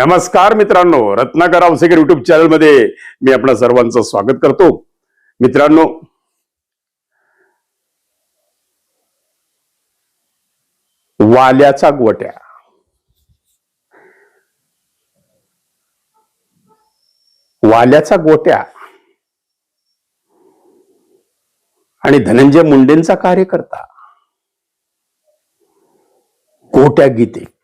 नमस्कार मित्रांनो रत्नाकर आवसेकर युट्यूब चॅनलमध्ये मी आपणा सर्वांचं स्वागत करतो. मित्रांनो वाल्याचा गोट्या. वाल्याचा गोट्या. आणि धनंजय मुंडेंचा कार्यकर्ता. गोट्या गीते.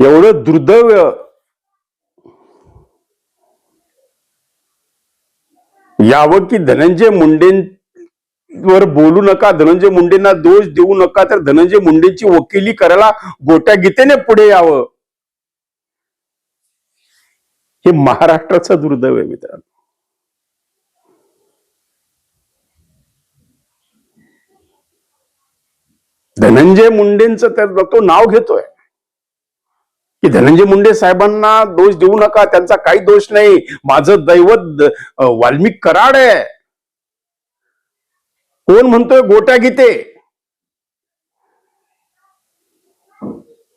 एवढं दुर्दैव यावं की धनंजय मुंडेंवर बोलू नका धनंजय मुंडेंना दोष देऊ नका तर धनंजय मुंडेंची वकिली करायला गोट्या गीतेने पुढे यावं. हे महाराष्ट्राचं दुर्दैव आहे मित्रांनो. धनंजय मुंडेंचं तर तो नाव घेतोय. की धनंजय मुंडे साहेबांना दोष देऊ नका त्यांचा काही दोष नाही. माझं दैवत वाल्मिक कराड आहे. कोण म्हणतोय? गोट्या गीते.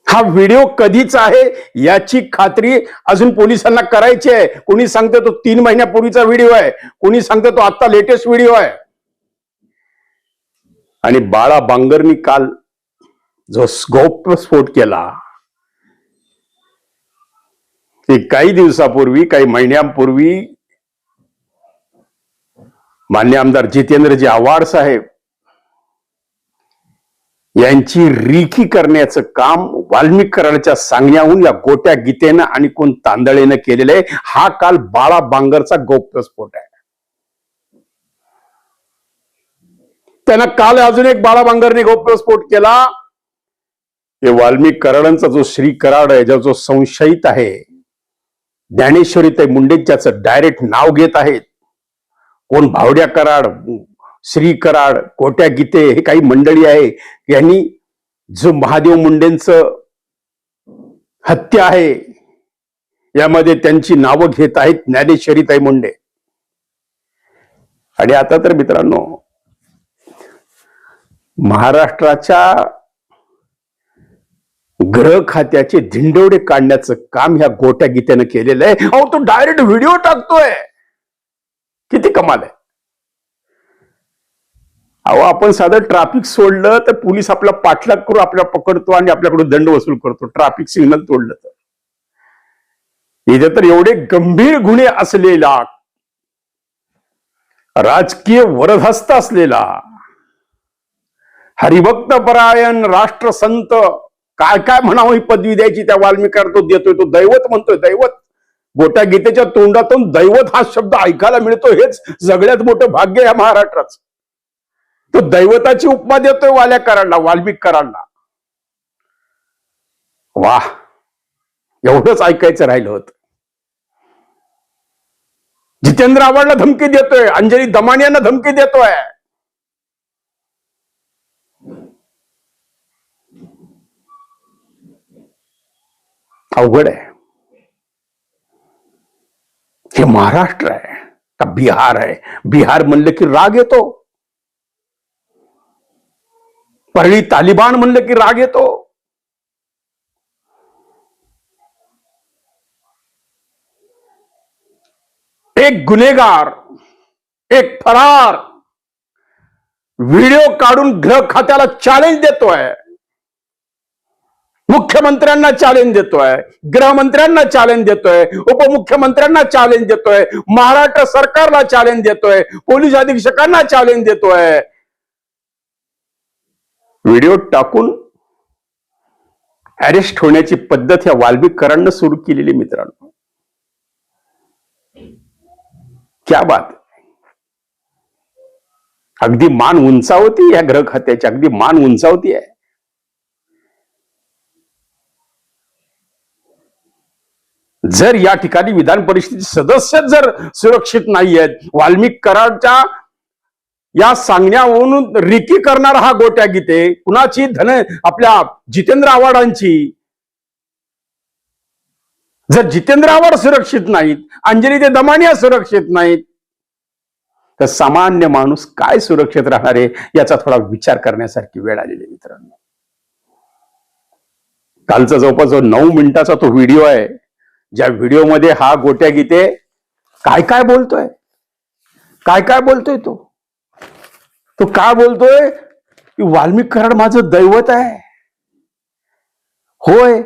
हा व्हिडिओ कधीच आहे याची खात्री अजून पोलिसांना करायची आहे. कोणी सांगते तो तीन महिन्यापूर्वीचा व्हिडिओ आहे कोणी सांगते तो आता लेटेस्ट व्हिडिओ आहे. आणि बाळा बांगरनी काल जो स्फोट केला की काही दिवसापूर्वी काही महिन्यांपूर्वी मान्य आमदार जितेंद्रजी आव्हाड साहेब यांची रिखी करण्याचं काम वाल्मिक कराडच्या सांगण्याहून या गोट्या गीतेनं आणि कोण तांदळेनं केलेलं आहे हा काल बाळा बांगरचा गौप्यस्फोट आहे. त्यानं काल अजून एक बाळा बांगरने गौप्यस्फोट केला. हे वाल्मिक कराडांचा जो श्री कराड आहे ज्या जो संशयित आहे ज्ञानेश्वरी मुंडे ज्याचं डायरेक्ट नाव घेत आहेत. कोण भावड्या कराड श्री कराड कोट्या गीते हे काही मंडळी आहे. यांनी जो महादेव मुंडेंचं हत्या आहे यामध्ये त्यांची नावं घेत आहेत ज्ञानेश्वरीताई मुंडे. आणि आता तर मित्रांनो महाराष्ट्राच्या ग्रह खात्याचे धिंडवडे काढण्याचं काम ह्या गोट्या गीत्यानं केलेलं आहे. अहो तो डायरेक्ट व्हिडिओ टाकतोय. किती कमाल आहे. अहो आपण साधं ट्रॅफिक सोडलं तर पोलीस आपला पाठलाग करून आपल्याला पकडतो आणि आपल्याकडून दंड वसूल करतो. ट्रॅफिक सिग्नल तोडलं तर. इथे तर एवढे गंभीर गुन्हे असलेला राजकीय वरदहस्त असलेला हरिभक्त परायण राष्ट्रसंत काय काय म्हणावं ही पदवी द्यायची त्या वाल्मिकार तो देतोय तो दैवत म्हणतोय दैवत. गोट्या गीतेच्या तोंडातून दैवत हा शब्द ऐकायला मिळतो हेच सगळ्यात मोठं भाग्य या महाराष्ट्राचं. तो दैवताची उपमा देतोय वाल्याकरांना कराडला वा एवढंच ऐकायचं राहिलं होतं. जितेंद्र आव्हाडला धमकी देतोय अंजली दमानियांना धमकी देतोय. अवघड हे। महाराष्ट्र आहे का बिहार आहे बिहार म्हणलं की राग येतो परळी तालिबान म्हणलं की राग येतो एक गुन्हेगार एक फरार व्हिडिओ काढून गृह खात्याला चॅलेंज देतोय। मुख्यमंत्र्यांना चॅलेंज देतोय गृहमंत्र्यांना चॅलेंज देतोय उपमुख्यमंत्र्यांना चॅलेंज देतोय महाराष्ट्र सरकारला चॅलेंज देतोय पोलीस अधीक्षकांना चॅलेंज देतोय. व्हिडिओ टाकून अरेस्ट होण्याची पद्धत ह्या वाल्मिकरांना सुरू केलेली मित्रांनो. क्या बात अगदी मान उंचावती या ग्रह खात्याची अगदी मान उंचावती आहे. जर या ठिकाणी विधान परिषदेचे सदस्य जर सुरक्षित नाही आहेत वाल्मिक कराडच्या या सांगण्यावरून रिकी करणारा हा गोट्या गीते कुणाची धन आपल्या जितेंद्र आव्हाडांची? जर जितेंद्र आव्हाड सुरक्षित नाहीत अंजली ते दमानिया सुरक्षित नाहीत तर सामान्य माणूस काय सुरक्षित राहणार आहे याचा थोडा विचार करण्यासारखी वेळ आलेली आहे मित्रांनो. कालचा जवळपास जो नऊ मिनिटाचा तो व्हिडिओ आहे ज्या व्हिडिओमध्ये हा गोट्या गीते काय काय बोलतोय? काय काय बोलतोय तो? तो काय बोलतोय? की वाल्मिक कराड माझं दैवत आहे. होय.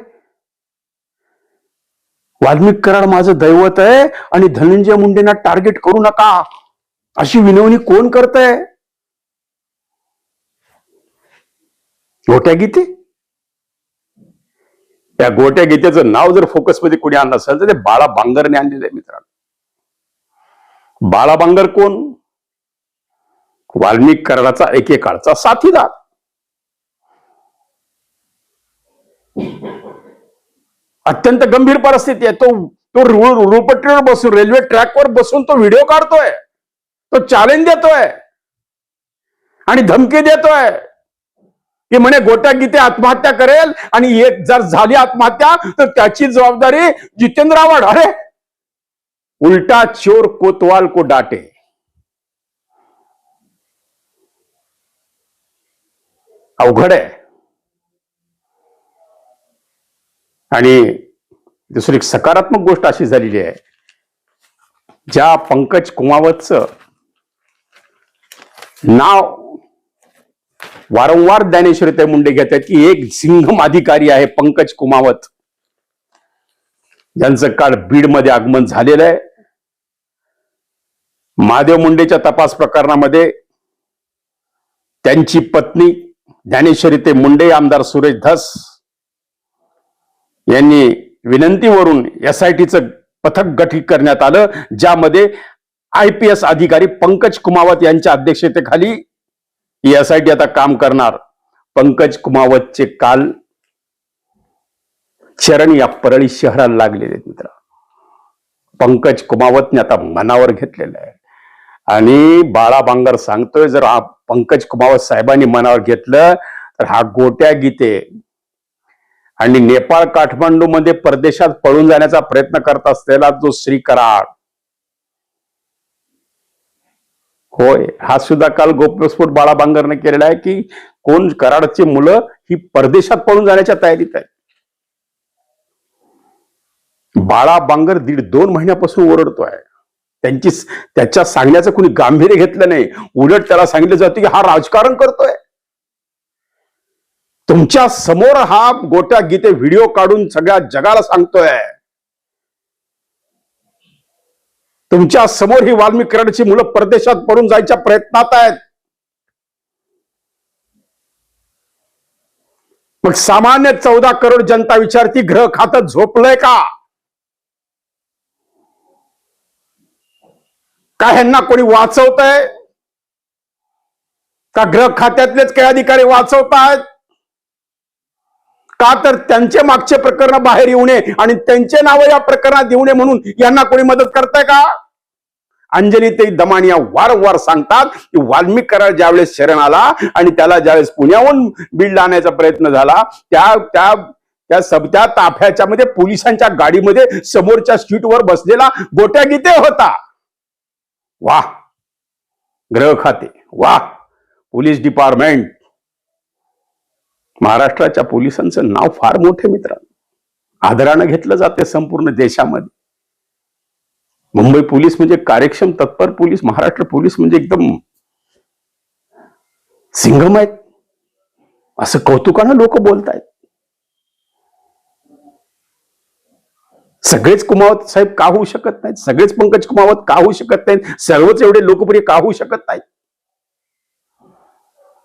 वाल्मिक कराड माझं दैवत आहे आणि धनंजय मुंडेंना टार्गेट करू नका. अशी विनवणी कोण करतय? गोट्या गीते? त्या गोट्या गीतेचं नाव जर फोकसमध्ये कोणी आणलं असेल तर ते बाळा बांगरने आणलेलं आहे मित्रांनो. बाळा बांगर कोण? वाल्मिक कराडाचा एकेकाळचा साथीदार. अत्यंत गंभीर परिस्थिती आहे. तो तो रुळ रुळपट्टीवर बसून रेल्वे ट्रॅकवर बसून तो व्हिडिओ काढतोय. तो चॅलेंज देतोय. आणि धमकी देतोय. की म्हणे गोट्या गीते आत्महत्या करेल आणि एक जर झाली आत्महत्या तर त्याची जबाबदारी जितेंद्र आव्हाड अरे उलटा चोर कोतवाल को डाटे अवघड आहे. आणि दुसरी एक सकारात्मक गोष्ट अशी झालेली आहे. ज्या पंकज कुमावतचं नाव वारंवार ज्ञानेश्वरी मुंडे घेतात की एक सिंघम अधिकारी आहे पंकज कुमावत. यांचं काळ बीडमध्ये आगमन झालेलं आहे. महादेव मुंडेच्या तपास प्रकरणामध्ये त्यांची पत्नी ज्ञानेश्वरी ते मुंडे आमदार सुरेश धस यांनी विनंतीवरून एस आय टीचं पथक गठीत करण्यात आलं ज्यामध्ये आय पी एस अधिकारी पंकज कुमावत यांच्या अध्यक्षतेखाली यासाठी आता काम करणार पंकज कुमावतचे काल चरण या परळी शहराला लागलेले आहेत मित्र. पंकज कुमावतने आता मनावर घेतलेलं आहे. आणि बाळा बांगर सांगतोय जर हा पंकज कुमावत साहेबांनी मनावर घेतलं तर हा गोट्या गीते. आणि नेपाळ काठमांडू मध्ये परदेशात पळून जाण्याचा प्रयत्न करत असलेला जो श्री कराड होय. हा सुद्धा काल गोप्यस्फोट बाळा बांगरने केलेला आहे की कोण कराडची मुलं ही परदेशात पळून जाण्याच्या तयारीत आहे बाळा बांगर दीड दोन महिन्यापासून ओरडतोय त्यांची त्याच्या सांगण्याचं कुणी गांभीर्य घेतलं नाही. उलट त्याला सांगितलं जातं की हा राजकारण करतोय. तुमच्यासमोर हा गोट्या गीते व्हिडिओ काढून सगळ्या जगाला सांगतोय. तुमच्यासमोर ही वाल्मिकरणची मुलं परदेशात पडून जायच्या प्रयत्नात आहेत. मग सामान्य चौदा करोड जनता विचारती ग्रह खातं झोपलंय का? का ह्यांना कोणी वाचवतंय? का ग्रह खात्यातलेच काही अधिकारी वाचवतायत? का तर त्यांचे मागचे प्रकरण बाहेर येऊ नये आणि त्यांचे नाव या प्रकरणात येऊ नये म्हणून यांना कोणी मदत करताय का? अंजली ते दमानिया वारंवार सांगतात की वाल्मिक ज्यावेळेस शरण आला आणि त्याला ज्यावेळेस पुण्याहून बीडला आणण्याचा प्रयत्न झाला त्या त्या त्या सब त्या ताफ्याच्या मध्ये पोलिसांच्या गाडीमध्ये समोरच्या सीटवर बसलेला गोट्या गीते होता. वा ग्रह खाते. वा पोलीस डिपार्टमेंट. महाराष्ट्राच्या पोलिसांचं नाव फार मोठे मित्र. आदरानं घेतलं जाते संपूर्ण देशामध्ये. मुंबई पोलीस म्हणजे कार्यक्षम तत्पर पोलीस महाराष्ट्र पोलीस म्हणजे एकदम सिंघम आहेत. असं कौतुकानं लोक बोलतायत. सगळेच कुमावत साहेब का होऊ शकत नाहीत? सगळेच पंकज कुमावत का होऊ शकत नाहीत? सर्वच एवढे लोकप्रिय का होऊ शकत नाहीत?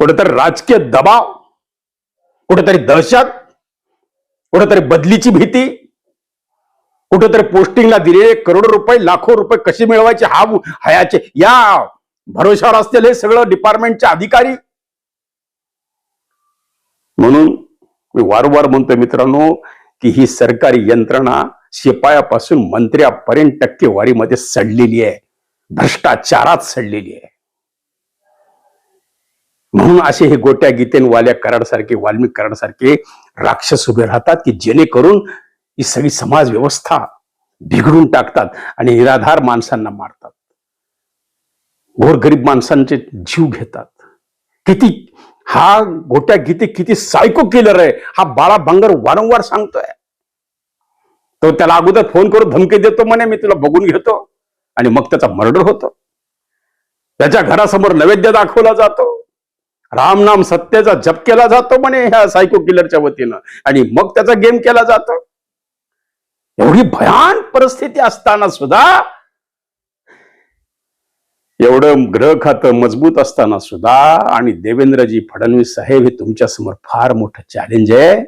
कुठेतरी राजकीय दबाव कुठेतरी दहशत कुठेतरी बदलीची भीती कुठेतरी पोस्टिंगला दिलेले करोडो रुपये लाखो रुपये कसे मिळवायचे हा हयाचे या भरोशावर असलेले हे सगळं डिपार्टमेंटचे अधिकारी. म्हणून मी वारंवार म्हणतोय मित्रांनो की ही सरकारी यंत्रणा शिपायापासून मंत्र्यापर्यंत टक्केवारीमध्ये सडलेली आहे. भ्रष्टाचारात सडलेली आहे. म्हणून असे हे गोट्या गीतेन वाल्या कराडसारखे वाल्मिक कराडसारखे राक्षस उभे राहतात की जेणेकरून ही सगळी समाज व्यवस्था बिघडून टाकतात आणि निराधार माणसांना मारतात. गोरगरीब माणसांचे जीव घेतात. किती हा गोट्या गीते किती सायको किलर आहे हा बाळा भांगर वारंवार सांगतोय. तो त्याला अगोदर फोन करून धमकी देतो म्हणे मी तुला बघून घेतो. आणि मग त्याचा मर्डर होतो. त्याच्या घरासमोर नैवेद्य दाखवला जातो. राम नाम सत्याचा जप केला जातो म्हणे ह्या सायको किलरच्या वतीनं. आणि मग त्याचा गेम केला जातो. एवढी भयान परिस्थिती असताना सुद्धा एवढं ग्रह खातं मजबूत असताना सुद्धा आणि देवेंद्रजी फडणवीस साहेब हे तुमच्यासमोर फार मोठं चॅलेंज आहे.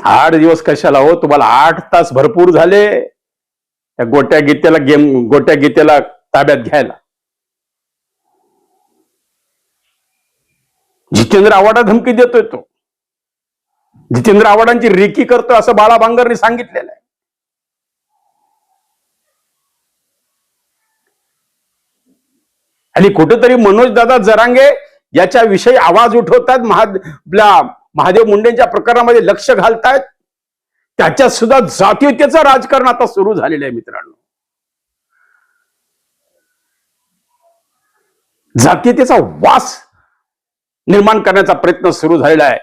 आठ दिवस कशाला हो? तुम्हाला आठ तास भरपूर झाले. त्या गोट्या गीतेला गेम गोट्या गीतेला ताब्यात घ्यायला. जितेंद्र आव्हाडा धमकी देतोय तो. जितेंद्र आव्हाडांची रेकी करतोय असं बाळा बांगरने सांगितलेलं आहे. आणि कुठेतरी मनोज दादा जरांगे याच्या विषयी आवाज उठवतात महा आपल्या महादेव मुंडेंच्या प्रकरणामध्ये लक्ष घालतायत. त्याच्यात सुद्धा जातीयतेचं राजकारण आता सुरू झालेलं आहे मित्रांनो. जातीयतेचा वास निर्माण करण्याचा प्रयत्न सुरू झालेला आहे.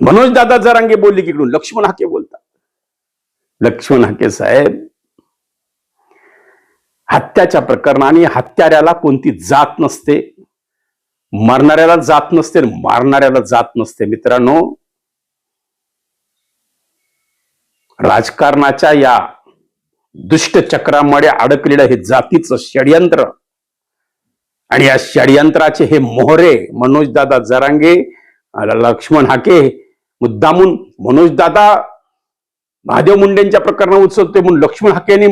मनोज दादा जरांगे बोलले की इकडून लक्ष्मण हाके बोलतात. लक्ष्मण हाके साहेब हत्याच्या प्रकरणाने हत्याऱ्याला कोणती जात नसते मरणाऱ्याला जात नसते मारणाऱ्याला जात नसते. मित्रांनो राजकारणाच्या या दुष्ट चक्रामध्ये अडकलेलं हे जातीचं षडयंत्र आणि या षडयंत्राचे हे मोहरे मनोजदादा जरांगे लक्ष्मण हाके मुद्दामून मनोजदादा महादेव मुंडेंच्या प्रकरण उचलते म्हणून लक्ष्मण हाकेने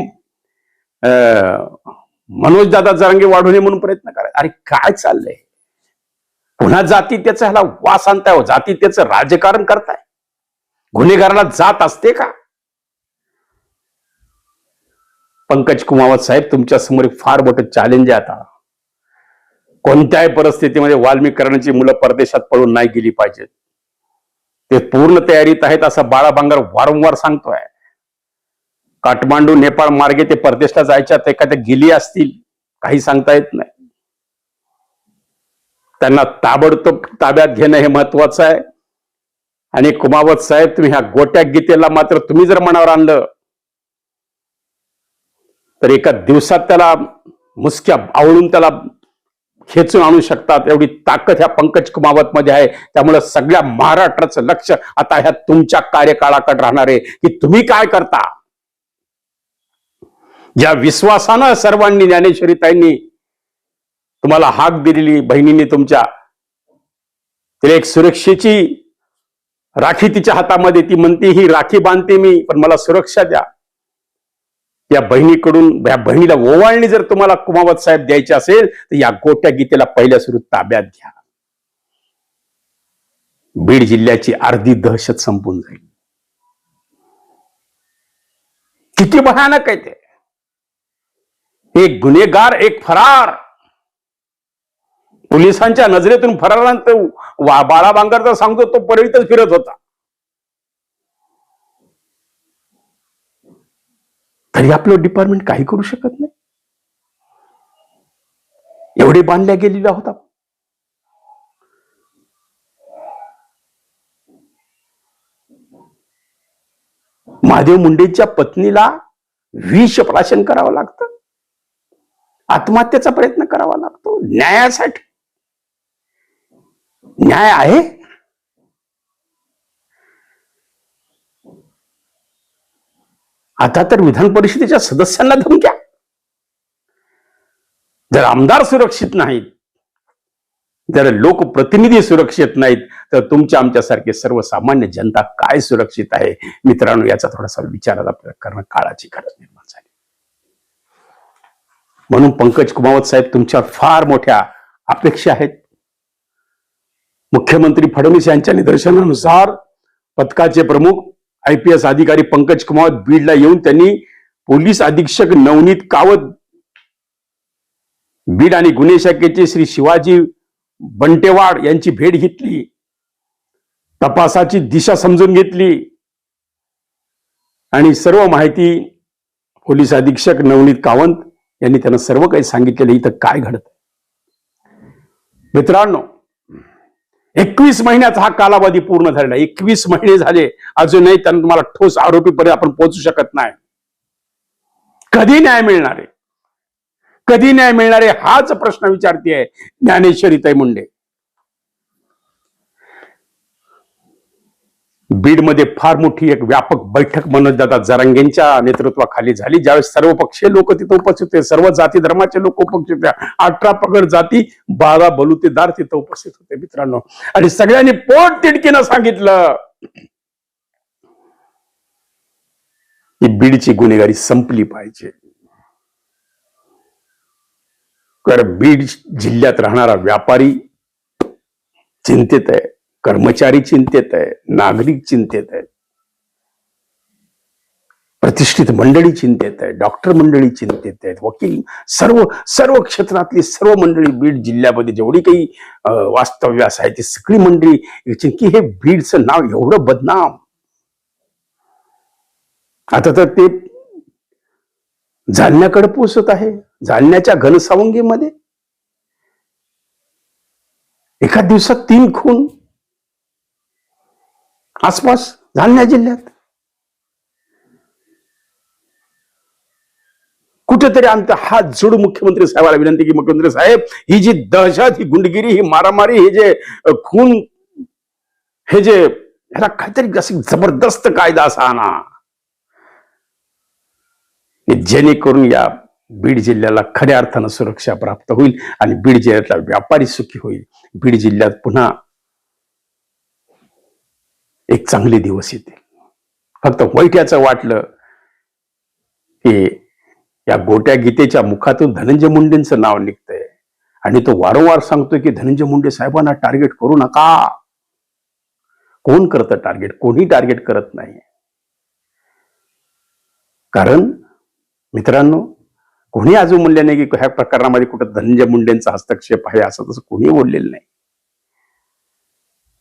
मनोजदादा जरांगे वाढवणे नये म्हणून प्रयत्न करायचा अरे काय चाललंय? पुन्हा जाती त्याचा ह्याला वास आणताय हो. जाती त्याचं राजकारण करताय. गुन्हेगाराला जात असते का? पंकज कुमावत साहेब तुमच्यासमोर एक फार मोठं चॅलेंज आहे आता. कोणत्याही परिस्थितीमध्ये वाल्मिकरणाची मुलं परदेशात पळून नाही गेली पाहिजेत. ते पूर्ण तयारीत आहेत असं बाळा बांगर वारंवार सांगतोय. काठमांडू नेपाळ मार्गे ते परदेशला जायच्या ते एखाद्या गेली असतील काही सांगता येत नाही. त्यांना ताबडतोब ताब्यात घेणं हे महत्वाचं आहे. आणि कुमावत साहेब तुम्ही ह्या गोट्या गीतेला मात्र तुम्ही जर मनावर आणलं तर एका दिवसात त्याला मुसक्या आवळून त्याला खेचून आणू शकतात. एवढी ताकद ह्या पंकज कुमावत मध्ये आहे. त्यामुळे सगळ्या महाराष्ट्राचं लक्ष आता ह्या तुमच्या कार्यकाळाकडे राहणार आहे. की तुम्ही काय करता? ज्या विश्वासानं सर्वांनी ज्ञानेश्वरीताईंनी तुम्हाला हाक दिलेली बहिणीने तुमच्या तिला एक सुरक्षेची राखी तिच्या हातामध्ये ती म्हणते ही राखी बांधते मी पण मला सुरक्षा द्या. या बहिणीकडून या बहिणीला ओवाळणी जर तुम्हाला कुमावत साहेब द्यायची असेल तर या गोट्या गीतेला पहिल्या सुरू ताब्यात घ्या. बीड जिल्ह्याची अर्धी दहशत संपून जाईल. किती भयानक आहे ते. एक गुन्हेगार एक फरार. पोलिसांच्या नजरेतून फरारांत बाळा बांगर तर सांगतो तो परळीतच फिरत होता. तरी आपलं डिपार्टमेंट काही करू शकत नाही. एवढे बांधल्या गेलेला होता महादेव मुंडेच्या पत्नीला विष प्राशन करावं लागतं. आत्महत्येचा प्रयत्न करावा लागतो. न्यायासाठी. न्याय आहे. आता तर विधान परिषदेच्या सदस्यांना धमक्या. जर आमदार सुरक्षित नाहीत जर लोकप्रतिनिधी सुरक्षित नाहीत तर तुमच्या आमच्यासारखे सर्वसामान्य जनता काय सुरक्षित आहे? मित्रांनो याचा थोडासा विचार आपल्याला करणं काळाची गरज निर्माण झाली. म्हणून पंकज कुमावत साहेब तुमच्यावर फार मोठ्या अपेक्षा आहेत. मुख्यमंत्री फडणवीस यांच्या निदर्शनानुसार पथकाचे प्रमुख आय पी एस अधिकारी पंकज कुमार बीडला येऊन त्यांनी पोलीस अधीक्षक नवनीत कावत बीड आणि गुन्हे शाखेचे श्री शिवाजी बंटेवाड यांची भेट घेतली. तपासाची दिशा समजून घेतली. आणि सर्व माहिती पोलीस अधीक्षक नवनीत कावंत यांनी त्यांना सर्व काही सांगितलेलं इथं काय घडत मित्रांनो एकवीस महिन्याचा हा कालावधी पूर्ण झालेला एकवीस महिने झाले. अजूनही त्यांना तुम्हाला ठोस आरोपीपर्यंत आपण पोहोचू शकत नाही. कधी न्याय मिळणार आहे? कधी न्याय मिळणार आहे? हाच प्रश्न विचारते ज्ञानेश्वरी मुंडे. बीडमध्ये फार मोठी एक व्यापक बैठक मनोजदादा जरांगेंच्या नेतृत्वाखाली झाली ज्यावेळेस सर्व पक्षीय लोक तिथं उपस्थित होते सर्व जाती धर्माचे लोक उपस्थित होते अठरा पगड जाती बारा बलुतेदार तिथं उपस्थित होते मित्रांनो. आणि सगळ्यांनी पोट तिडकीनं सांगितलं की बीडची गुन्हेगारी संपली पाहिजे. कारण बीड जिल्ह्यात राहणारा व्यापारी चिंतेत आहे. कर्मचारी चिंतेत आहे नागरिक चिंतेत आहेत. प्रतिष्ठित मंडळी चिंतेत आहे डॉक्टर मंडळी चिंतेत आहेत वकील सर्व सर्व क्षेत्रातली सर्व मंडळी बीड जिल्ह्यामध्ये जेवढी काही वास्तव्यास आहे ती सगळी मंडळी की हे बीडचं नाव एवढं बदनाम. आता तर ते जालन्याकडे पोचत आहे जालन्याच्या घनसावंगीमध्ये. एका दिवसात तीन खून आसपास जालन्या जिल्ह्यात. कुठेतरी आमचा हात जोड मुख्यमंत्री साहेबाला विनंती की मुख्यमंत्री साहेब ही जी दहशत ही गुंडगिरी ही मारामारी हे जे खून हे जे ह्याला काहीतरी असे जबरदस्त कायदा असा आणा. जेणेकरून या बीड जिल्ह्याला खऱ्या अर्थानं सुरक्षा प्राप्त होईल आणि बीड जिल्ह्यातला व्यापारी सुखी होईल. बीड जिल्ह्यात पुन्हा एक चांगले दिवस येतील. फक्त वाईट याचं वाटलं की या गोट्या गीतेच्या मुखातून धनंजय मुंडेंचं नाव निघतंय. आणि तो वारंवार सांगतोय की धनंजय मुंडे साहेबांना टार्गेट करू नका. कोण करतं टार्गेट कोणी टार्गेट करत नाही कारण मित्रांनो कोणी अजून म्हणले नाही की ह्या प्रकरणामध्ये कुठं धनंजय मुंडेंचा हस्तक्षेप आहे असं तसं कोणी बोललेलं नाही.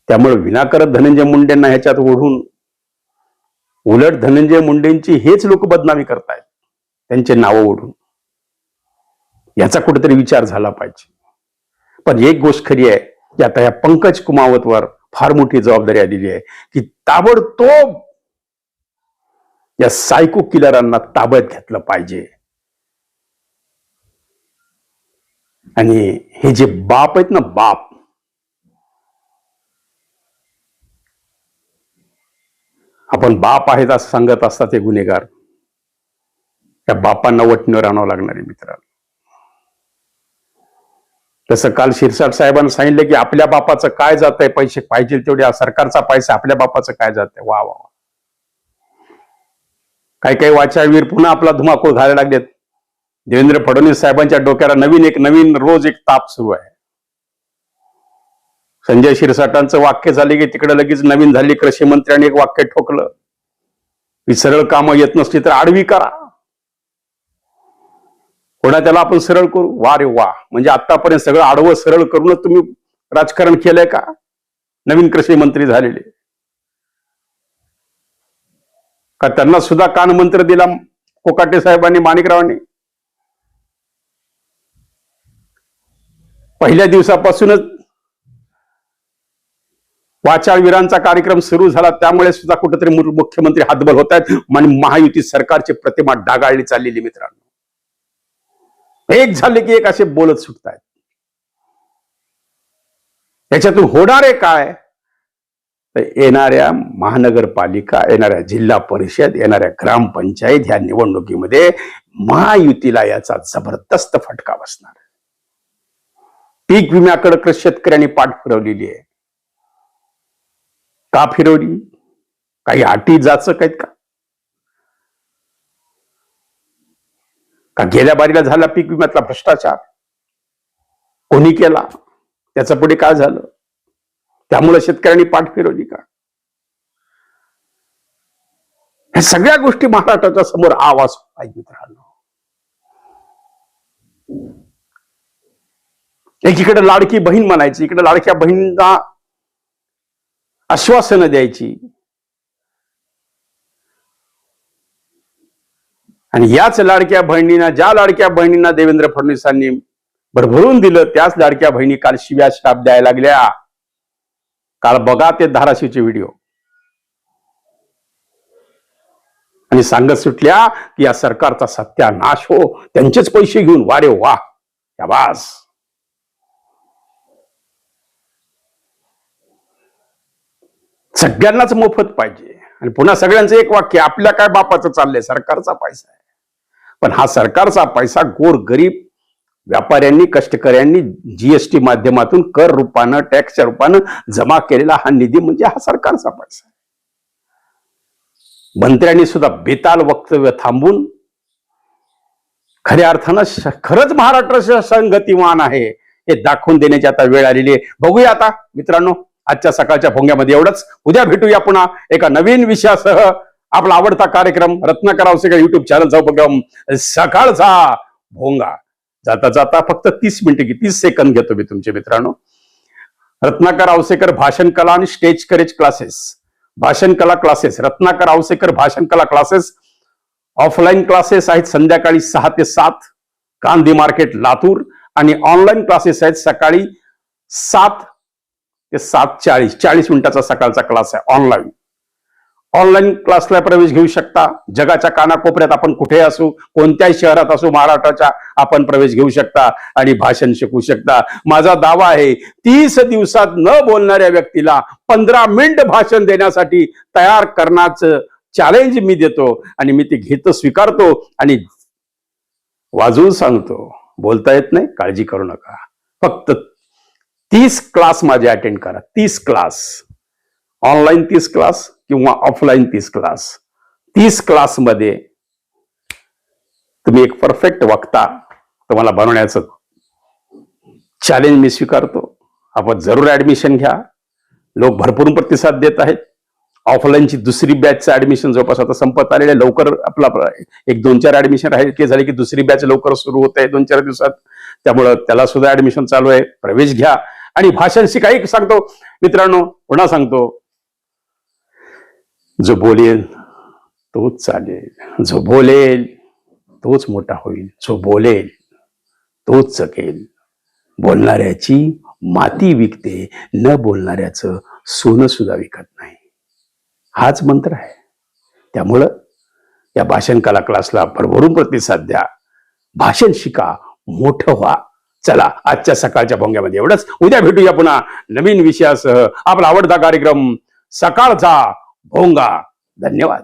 त्यामुळे विनाकारण धनंजय मुंडेंना ह्याच्यात ओढून उलट धनंजय मुंडेंची हेच लोक बदनामी करतायत त्यांचे नावं ओढून. याचा कुठेतरी विचार झाला पाहिजे. पण एक गोष्ट खरी आहे की आता या पंकज कुमावतवर फार मोठी जबाबदारी आलेली आहे की ताबडतोब या सायको किलरांना ताब्यात घेतलं पाहिजे. आणि हे जे बाप आहेत ना बाप आपण बाप आहेत असं सांगत असतात हे गुन्हेगार. त्या बापांना वटणीवर आणावं लागणार आहे मित्रांनो. तसं काल शिरसाट साहेबांना सांगितलं की आपल्या बापाचं काय जात आहे पैसे पाहिजे तेवढे सरकारचा पैसा आपल्या बापाचं काय जात आहे वा वा वा. काही काही वाचावीर पुन्हा आपला धुमाकूळ घालायला लागलेत. देवेंद्र फडणवीस साहेबांच्या डोक्याला नवीन एक नवीन रोज एक ताप सुरू आहे. संजय शिरसाटांचं वाक्य झाले की तिकडे लगेच नवीन झाली कृषी मंत्र्यांनी एक वाक्य ठोकलं. ही सरळ कामं येत नसली तर आडवी करा. कोणा त्याला आपण सरळ करू. वा रे वा. म्हणजे आतापर्यंत सगळं आडवं सरळ करूनच तुम्ही राजकारण केलंय का? नवीन कृषी मंत्री झालेले. का त्यांना सुद्धा कान मंत्र दिला कोकाटे साहेबांनी माणिकरावांनी? पहिल्या दिवसापासूनच वाचाळवीरांचा कार्यक्रम सुरू झाला. त्यामुळे सुद्धा कुठेतरी मुख्यमंत्री हातबल होत आहेत. आणि महायुती सरकारची प्रतिमा डागाळली चाललेली मित्रांनो. एक झाले की एक असे बोलत सुटतायत. त्याच्यातून होणारे काय? तर येणाऱ्या महानगरपालिका येणाऱ्या जिल्हा परिषद येणाऱ्या ग्रामपंचायत ह्या निवडणुकीमध्ये महायुतीला याचा जबरदस्त फटका बसणार. पीक विम्याकडे शेतकऱ्यांनी पाठ फिरवलेली आहे. का फिरवली? काही अटी जाचक आहेत का? का गेल्या बारीला झाला पीक विम्यातला भ्रष्टाचार? कोणी केला? त्याचं पुढे काय झालं? त्यामुळे शेतकऱ्यांनी पाठ फिरवली का? ह्या सगळ्या गोष्टी महाराष्ट्राच्या समोर आवाज पाहिजे मित्रांनो एकीकडे लाडकी बहीण म्हणायची इकडे लाडक्या बहिणींना आश्वासनं द्यायची. आणि याच लाडक्या बहिणींना ज्या लाडक्या बहिणींना देवेंद्र फडणवीसांनी भरभरून दिलं त्याच लाडक्या बहिणी काल शिव्या श्राप द्यायला लागल्या. काल बघा ते धाराशिवचे व्हिडिओ. आणि सांगत सुटल्या की या सरकारचा सत्यानाश हो. त्यांचेच पैसे घेऊन वारे वा या वास सगळ्यांनाच मोफत पाहिजे. आणि पुन्हा सगळ्यांचं एक वाक्य आपल्या काय बापाचं चाललंय? सरकारचा पैसा आहे. पण हा सरकारचा पैसा गोर गरीब व्यापाऱ्यांनी कष्टकऱ्यांनी जीएसटी माध्यमातून कर रूपानं टॅक्सच्या रूपानं जमा केलेला हा निधी म्हणजे हा सरकारचा पैसा आहे. मंत्र्यांनी सुद्धा बेताल वक्तव्य थांबून खऱ्या अर्थानं खरंच महाराष्ट्र संगतिमान आहे हे दाखवून देण्याची आता वेळ आलेली आहे. बघूया आता मित्रांनो. आजच्या सकाळच्या भोंग्यामध्ये एवढंच. उद्या भेटूया पुन्हा एका नवीन विषयासह. आपला आवडता कार्यक्रम रत्नाकर आवसेकर युट्यूब चॅनलचा उपक्रम सकाळचा भोंगा. जाता जाता फक्त तीस मिनिटं की तीस सेकंद घेतो मी तुमचे मित्रांनो. रत्नाकर आवसेकर भाषण कला आणि स्टेज करेज क्लासेस भाषण कला क्लासेस रत्नाकर आवसेकर भाषण कला क्लासेस ऑफलाईन क्लासेस आहेत संध्याकाळी सहा ते सात. गांधी मार्केट लातूर. आणि ऑनलाईन क्लासेस आहेत सकाळी सात ते सात चाळीस चाळीस मिनिटाचा सकाळचा क्लास आहे ऑनलाईन ऑनलाईन क्लासला प्रवेश घेऊ शकता. जगाच्या कानाकोपऱ्यात आपण कुठे असू कोणत्याही शहरात असू महाराष्ट्राच्या आपण प्रवेश घेऊ शकता आणि भाषण शिकू शकता. माझा दावा आहे तीस दिवसात न बोलणाऱ्या व्यक्तीला पंधरा मिनिट भाषण देण्यासाठी तयार करण्याचं चॅलेंज मी देतो आणि मी ते घेतो स्वीकारतो आणि वाजवून सांगतो. बोलता येत नाही काळजी करू नका. फक्त तीस क्लास माझे अटेंड करा. तीस क्लास. ऑनलाईन तीस क्लास किंवा ऑफलाईन तीस क्लास. तीस क्लासमध्ये तुम्ही एक परफेक्ट वक्ता तुम्हाला बनवण्याचं चॅलेंज मी स्वीकारतो. आपण जरूर ऍडमिशन घ्या. लोक भरपूर प्रतिसाद देत आहेत. ऑफलाईनची दुसरी बॅचचं ॲडमिशन जवळपास आता संपत आलेलं आहे. लवकर आपला एक दोन चार ऍडमिशन आहे की झाले की दुसरी बॅच लवकर सुरू होत आहे दोन चार दिवसात. त्यामुळं त्याला सुद्धा ऍडमिशन चालू आहे. प्रवेश घ्या. आणि भाषण काही सांगतो. मित्रांनो पुन्हा सांगतो. जो बोलेल तोच चालेल. जो बोलेल तोच मोठा होईल. जो बोलेल तोच जगेल. बोलणाऱ्याची माती विकते न बोलणाऱ्याचं सोनं सुद्धा विकत नाही. हाच मंत्र आहे. त्यामुळं या भाषण कला क्लासला भरभरून प्रतिसाद द्या. भाषण शिका मोठं व्हा. चला आजच्या सकाळच्या भोंग्यामध्ये एवढंच. उद्या भेटूया पुन्हा नवीन विषयासह. आपला आवडता कार्यक्रम सकाळचा भोंगा. धन्यवाद.